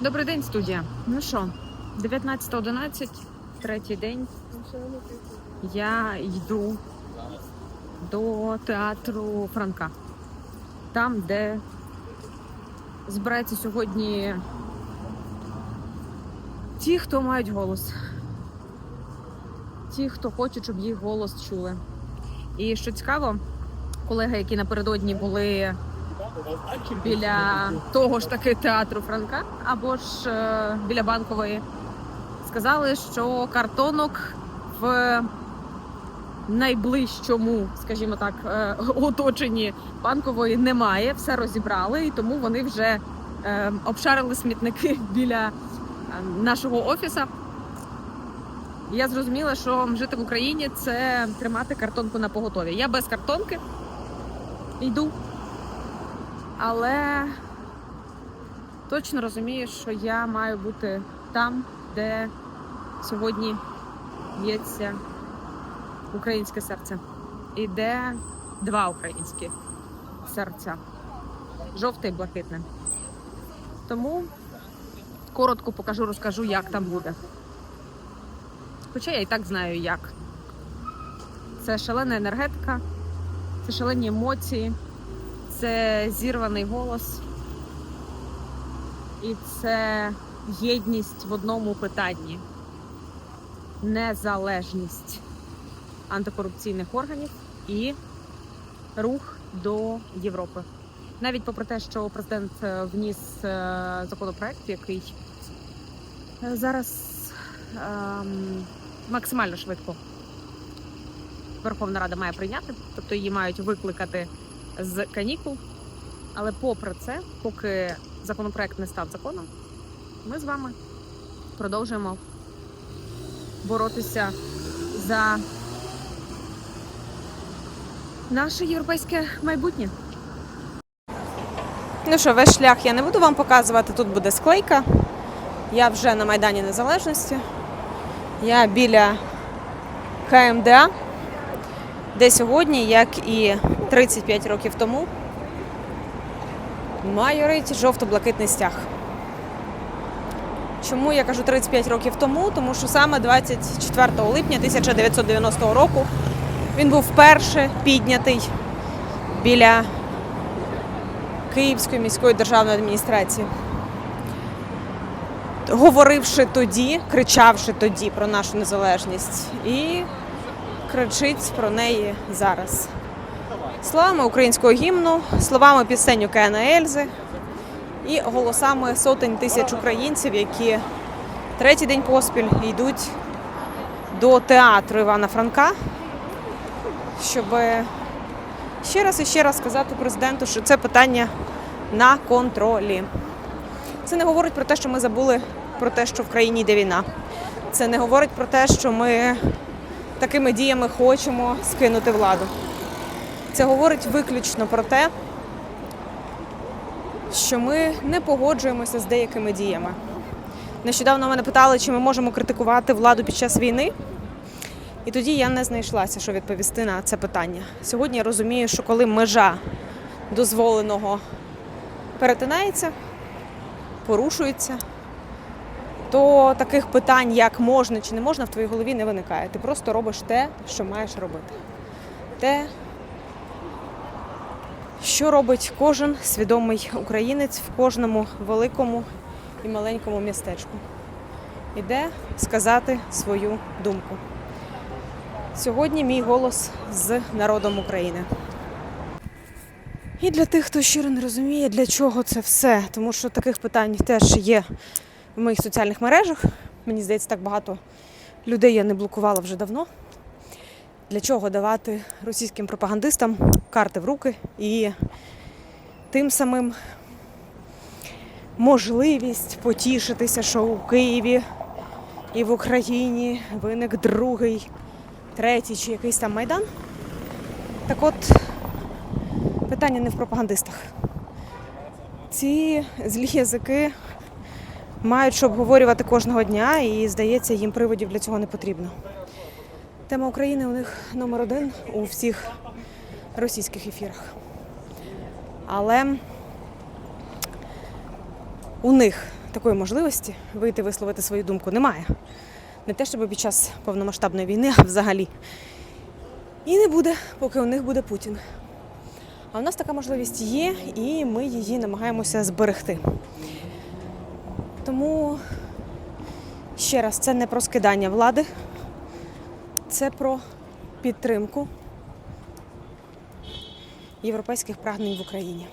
Добрий день, студія. Ну що, 19.11, третій день. Я йду до театру Франка. Там, де збираються сьогодні ті, хто мають голос. Ті, хто хочуть, щоб їх голос чули. І що цікаво, колеги, які напередодні були біля того ж таки театру Франка або ж е, біля банкової. Сказали, що картонок в найближчому, скажімо так, е, оточенні банкової немає. Все розібрали, і тому вони вже е, обшарили смітники біля нашого офіса. Я зрозуміла, що жити в Україні це тримати картонку на поготові. Я без картонки йду але точно розумію, що я маю бути там, де сьогодні б'ється українське серце. І де два українські серця жовте і блакитне. Тому коротко покажу, розкажу, як там буде. Хоча я і так знаю, як. Це шалена енергетика, це шалені емоції це зірваний голос, і це єдність в одному питанні, незалежність антикорупційних органів і рух до Європи. Навіть попри те, що президент е, вніс е, законопроект, який е, зараз ем, максимально швидко Верховна Рада має прийняти, тобто її мають викликати з канікул. Але попри це, поки законопроект не став законом, ми з вами продовжуємо боротися за наше європейське майбутнє. Ну що, весь шлях я не буду вам показувати. Тут буде склейка. Я вже на Майдані Незалежності. Я біля КМДА, де сьогодні, як і 35 років тому, майорить жовто-блакитний стяг. Чому я кажу 35 років тому? Тому що саме 24 липня 1990 року він був вперше піднятий біля Київської міської державної адміністрації. Говоривши тоді, кричавши тоді про нашу незалежність і кричить про неї зараз. Словами українського гімну, словами пісень Кена Ельзи і голосами сотень тисяч українців, які третій день поспіль йдуть до театру Івана Франка, щоб ще раз і ще раз сказати президенту, що це питання на контролі. Це не говорить про те, що ми забули про те, що в країні йде війна. Це не говорить про те, що ми такими діями хочемо скинути владу. Це говорить виключно про те, що ми не погоджуємося з деякими діями. Нещодавно мене питали, чи ми можемо критикувати владу під час війни. І тоді я не знайшлася, що відповісти на це питання. Сьогодні я розумію, що коли межа дозволеного перетинається, порушується, то таких питань, як можна чи не можна, в твоїй голові не виникає. Ти просто робиш те, що маєш робити. Те, що робить кожен свідомий українець в кожному великому і маленькому містечку. Іде сказати свою думку. Сьогодні мій голос з народом України. І для тих, хто щиро не розуміє, для чого це все, тому що таких питань теж є в моїх соціальних мережах. Мені здається, так багато людей я не блокувала вже давно. Для чого давати російським пропагандистам карти в руки і тим самим можливість потішитися, що у Києві і в Україні виник другий, третій чи якийсь там майдан. Так от питання не в пропагандистах. Ці злі язики мають що обговорювати кожного дня, і здається, їм приводів для цього не потрібно. Тема України у них номер один у всіх російських ефірах. Але у них такої можливості вийти висловити свою думку немає. Не те, щоб під час повномасштабної війни, а взагалі. І не буде, поки у них буде Путін. А у нас така можливість є, і ми її намагаємося зберегти. Тому ще раз, це не про скидання влади, це про підтримку європейських прагнень в Україні.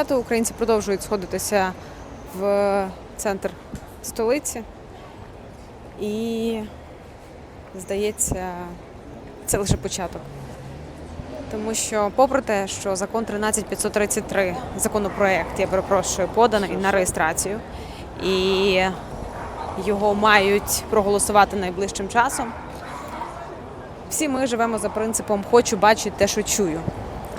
Дев'яту українці продовжують сходитися в центр столиці. І, здається, це лише початок. Тому що, попри те, що закон 13533, законопроект, я перепрошую, поданий на реєстрацію, і його мають проголосувати найближчим часом. Всі ми живемо за принципом хочу бачити те, що чую.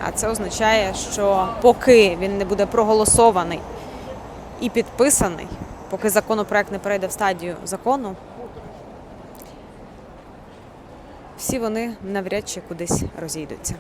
А це означає, що поки він не буде проголосований і підписаний, поки законопроект не перейде в стадію закону, всі вони навряд чи кудись розійдуться.